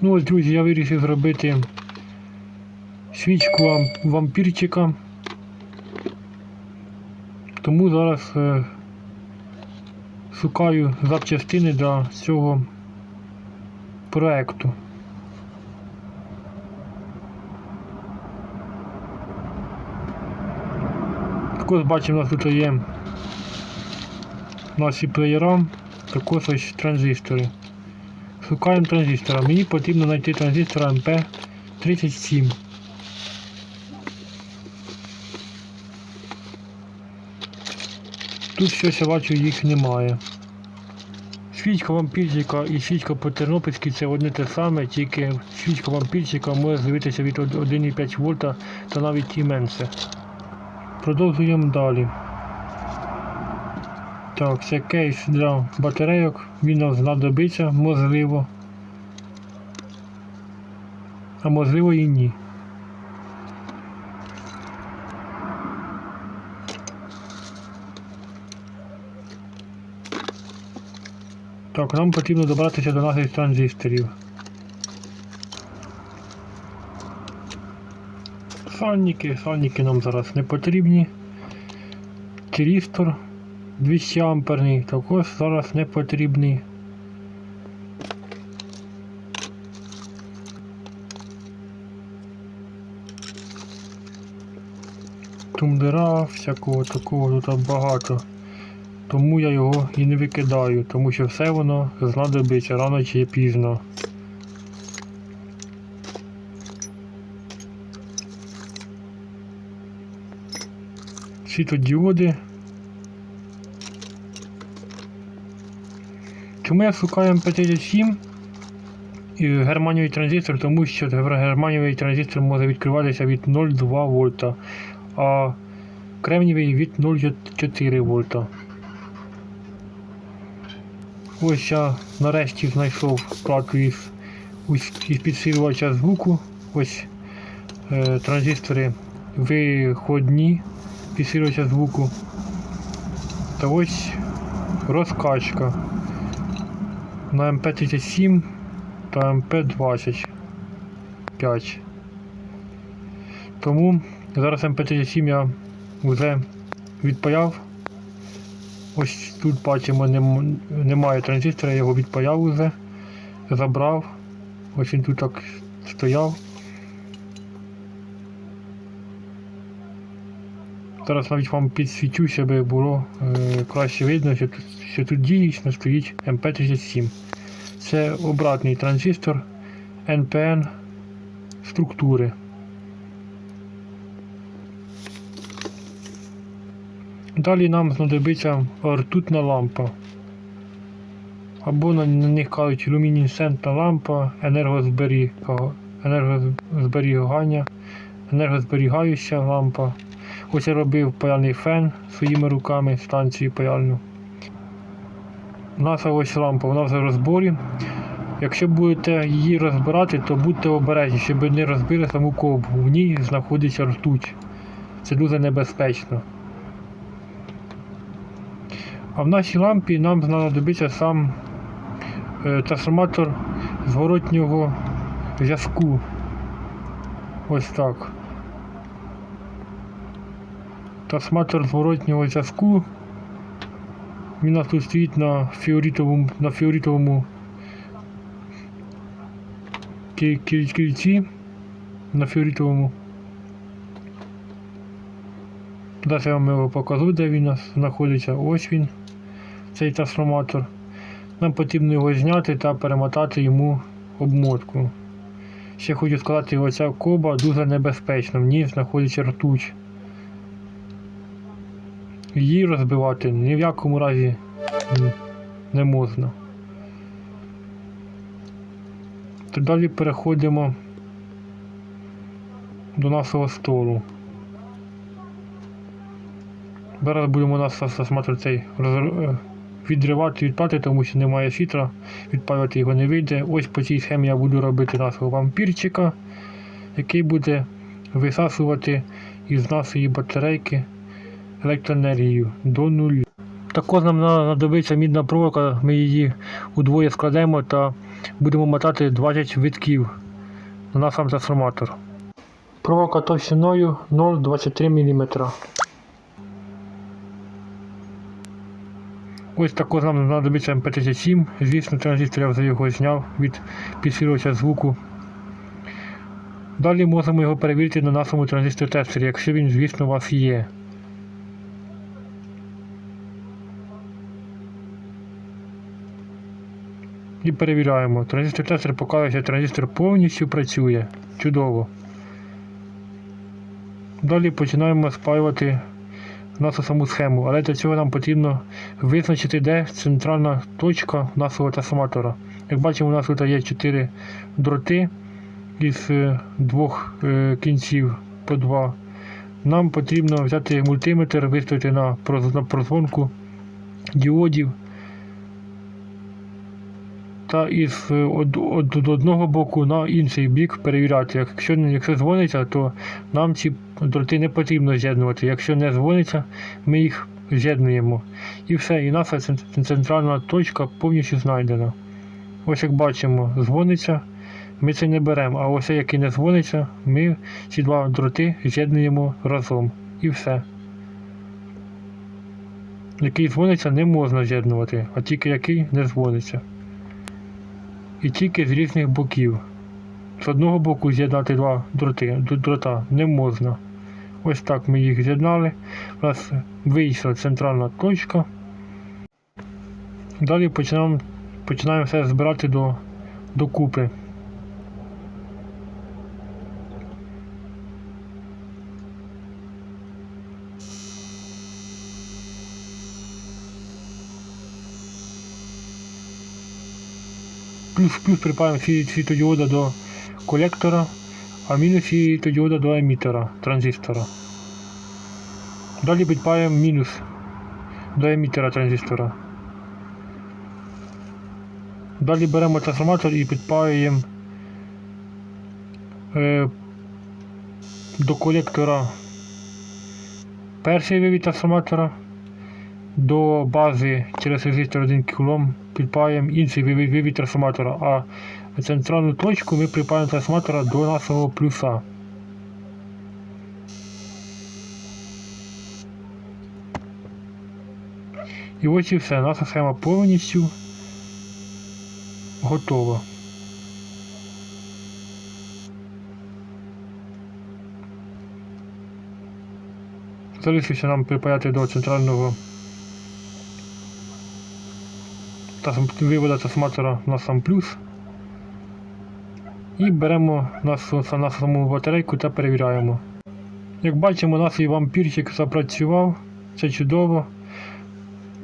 Ну ось, друзі, я вирішив зробити свічку вам- вампірчика. Тому зараз е, шукаю запчастини для цього проекту. Також бачимо, у нас тут є наші плеєра, також ось транзистори. Шукаємо транзистора. Мені потрібно знайти транзистор MP37. Тут щось я бачу їх немає. Свічка вампірчика і свічка по Тернопільській це одне те саме, тільки свічка вампірчика може з'явитися від 1,5 вольта та навіть і менше. Продовжуємо далі. Так, це кейс для батарейок, він нам знадобиться, можливо. А можливо і ні. Так, нам потрібно добратися до наших транзисторів. Сальники, сальники нам зараз не потрібні. Тірістор 200 амперний також зараз не потрібний. Тумблера, всякого такого тут багато. Тому я його і не викидаю, тому що все воно знадобиться рано чи пізно. Світодіоди. Чому я шукаю МП-37 і германієвий транзистор, тому що германієвий транзистор може відкриватися від 0,2 вольта, а кремнієвий від 0,4 вольта. Ось я нарешті знайшов плату із, із підсилювача звуку. Ось е, транзистори виходні підсилювача звуку. Та ось розкачка на МП37 та МП25. Тому зараз МП37 я вже відпаяв. Ось тут бачимо немає транзистора, я його відпаяв уже, забрав. Ось він тут так стояв. Зараз навіть вам підсвічу, щоб було е, краще видно, що тут, що тут дійсно стоїть МП37. Це обратний транзистор NPN структури. Далі нам знадобиться ртутна лампа. Або на, них кажуть люмінесцентна лампа, енергозберіга- енергозберігання, енергозберігаюча лампа. Ось я робив паяльний фен своїми руками, станцію паяльну. Наша ось лампа, вона вже в розборі. Якщо будете її розбирати, то будьте обережні, щоб не розбили саму ковбу. В ній знаходиться ртуть. Це дуже небезпечно. А в нашій лампі нам знадобиться сам е, трансформатор зворотнього зв'язку. Ось так. Трансформатор зворотнього зв'язку. Він нас тут стоїть на фіоритовому, на фіоритовому кільці. На фіоритовому. Зараз я вам його покажу, де він у нас знаходиться. Ось він, цей трансформатор. Нам потрібно його зняти та перемотати йому обмотку. Ще хочу сказати, оця коба дуже небезпечна, в ній знаходиться ртуть. Її розбивати ні в якому разі не можна. То далі переходимо до нашого столу. Зараз будемо нас трансформатор цей е, відривати, відпати, тому що немає світла, відпалювати його не вийде. Ось по цій схемі я буду робити нашого вампірчика, який буде висасувати із нашої батарейки електроенергію до нулю. Також нам знадобиться мідна проволока, ми її удвоє складемо та будемо мотати 20 витків на наш трансформатор. Проволока товщиною 0,23 мм. Ось також нам знадобиться МП37. Звісно, транзистор я вже його зняв від підсилювача звуку. Далі можемо його перевірити на нашому транзистор тестері, якщо він, звісно, у вас є. І перевіряємо. Транзистор тестер показує, що транзистор повністю працює. Чудово. Далі починаємо спаювати нашу саму схему, але для цього нам потрібно визначити, де центральна точка нашого трансформатора. Як бачимо, у нас тут є 4 дроти із е, двох е, кінців по два. Нам потрібно взяти мультиметр, виставити на прозвонку діодів та із е, од, од, од одного боку на інший бік перевіряти. Якщо, якщо дзвониться, то нам ці дроти не потрібно з'єднувати. Якщо не дзвониться, ми їх з'єднуємо. І все, і наша центральна точка повністю знайдена. Ось як бачимо, дзвониться, ми це не беремо, а ось який не дзвониться, ми ці два дроти з'єднуємо разом. І все. Який дзвониться, не можна з'єднувати, а тільки який не дзвониться. І тільки з різних боків. З одного боку з'єднати два дроти, дрота не можна. Ось так ми їх з'єднали. У нас вийшла центральна точка. Далі починаємо, починаємо все збирати до, до Плюс плюс припаємо сві- світодіода до колектора, а мінус світодіода до емітера транзистора. Далі підпаємо мінус до емітера транзистора. Далі беремо трансформатор і підпаюємо е, до колектора перший вивід трансформатора, до бази через резистор 1 кОм підпаємо інший вивід трансформатора, а центральну точку ми припаємо трансформатора до нашого плюса. І ось і все, наша схема повністю готова. Залишився нам припаяти до центрального вивода трансформатора на сам плюс. І беремо нашу, на саму батарейку та перевіряємо. Як бачимо, наш вампірчик запрацював, це чудово.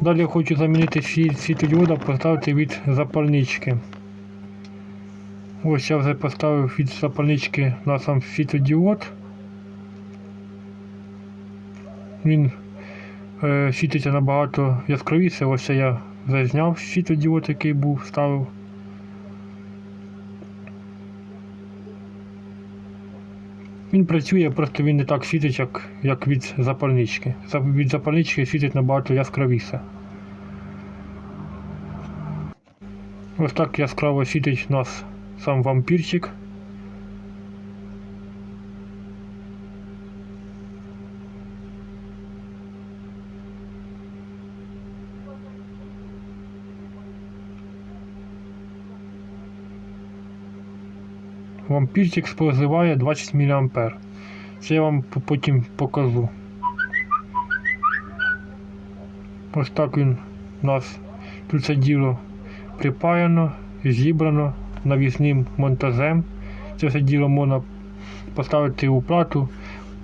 Далі я хочу замінити світ світодіода, поставити від запальнички. Ось я вже поставив від запальнички на сам світодіод. Він е, світиться набагато яскравіше. Ось я вже зняв світодіод, який був, ставив. Він працює, просто він не так світить, як, як від запальнички. Від запальнички світить набагато яскравіше. Ось так яскраво світить у нас сам вампірчик. Вампірчик споживає 20 мА. Це я вам потім покажу. Ось так він у нас тут це діло припаяно, зібрано навісним монтажем. Це все діло можна поставити у плату.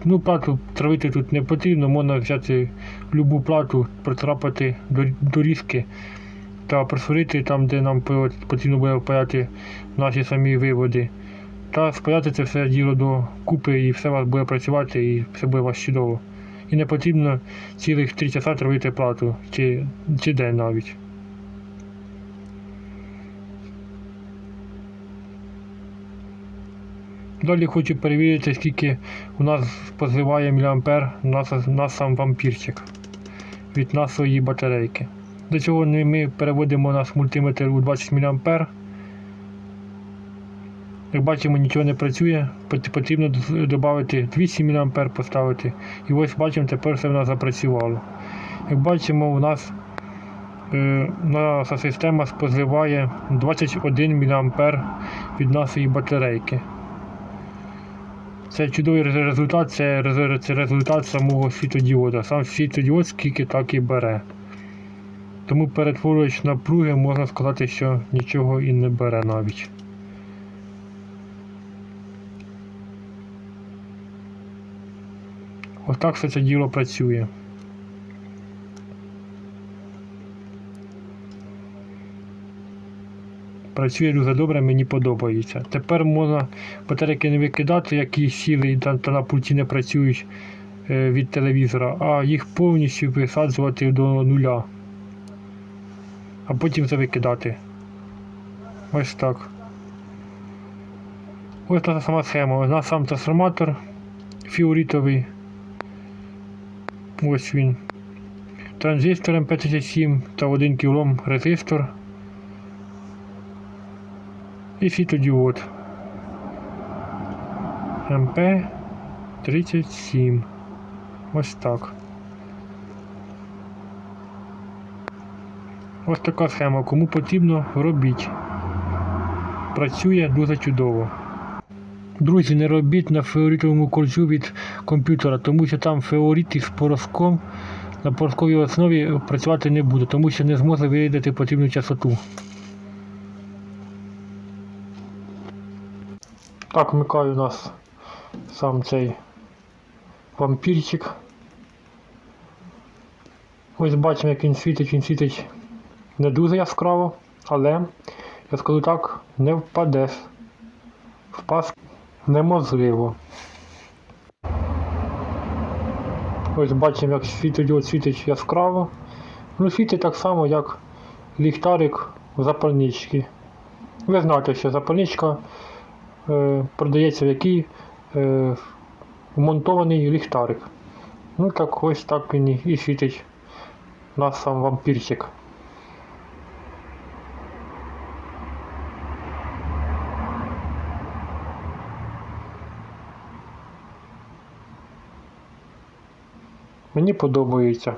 Ну, плату травити тут не потрібно, можна взяти любу плату, притрапити до, до різки та просварити там, де нам потрібно буде впаяти наші самі виводи. Та спаяти це все діло до купи і все у вас буде працювати і все буде у вас чудово. І не потрібно цілих 3 часа травити плату чи, чи день навіть. Далі хочу перевірити, скільки у нас споживає міліампер наш сам вампірчик від нашої батарейки. До цього ми переводимо наш мультиметр у 20 мА Як бачимо, нічого не працює, потрібно додати 200 мА поставити. І ось бачимо, тепер все в нас запрацювало. Як бачимо, у нас е, наша система споживає 21 мА від нашої батарейки. Це чудовий результат, це, результат самого світодіода. Сам світодіод скільки так і бере. Тому перетворюючи напруги, можна сказати, що нічого і не бере навіть. Ось так все це діло працює. Працює дуже добре, мені подобається. Тепер можна батарейки не викидати, які сіли та, на пульті не працюють е, від телевізора, а їх повністю висаджувати до нуля. А потім це викидати. Ось так. Ось та сама схема. Нас сам трансформатор фіоритовий. Ось він. Транзистор МП37 та 1 кОм резистор. І світодіод. МП37. Ось так. Ось така схема. Кому потрібно, робіть. Працює дуже чудово. Друзі, не робіть на феоритовому кольцю від комп'ютера, тому що там феорит із пороском на поросковій основі працювати не буде, тому що не зможе виявити потрібну частоту. Так, вмикаю у нас сам цей вампірчик. Ось бачимо, як він світить, він світить не дуже яскраво, але я скажу так, не впадеш. Впасти неможливо. Ось бачимо, як світодіод світить яскраво. Ну, світить так само, як ліхтарик в запальничці. Ви знаєте, що запальничка е, продається в який е, вмонтований ліхтарик. Ну так ось так він і світить нас сам вампірчик. Мені подобається.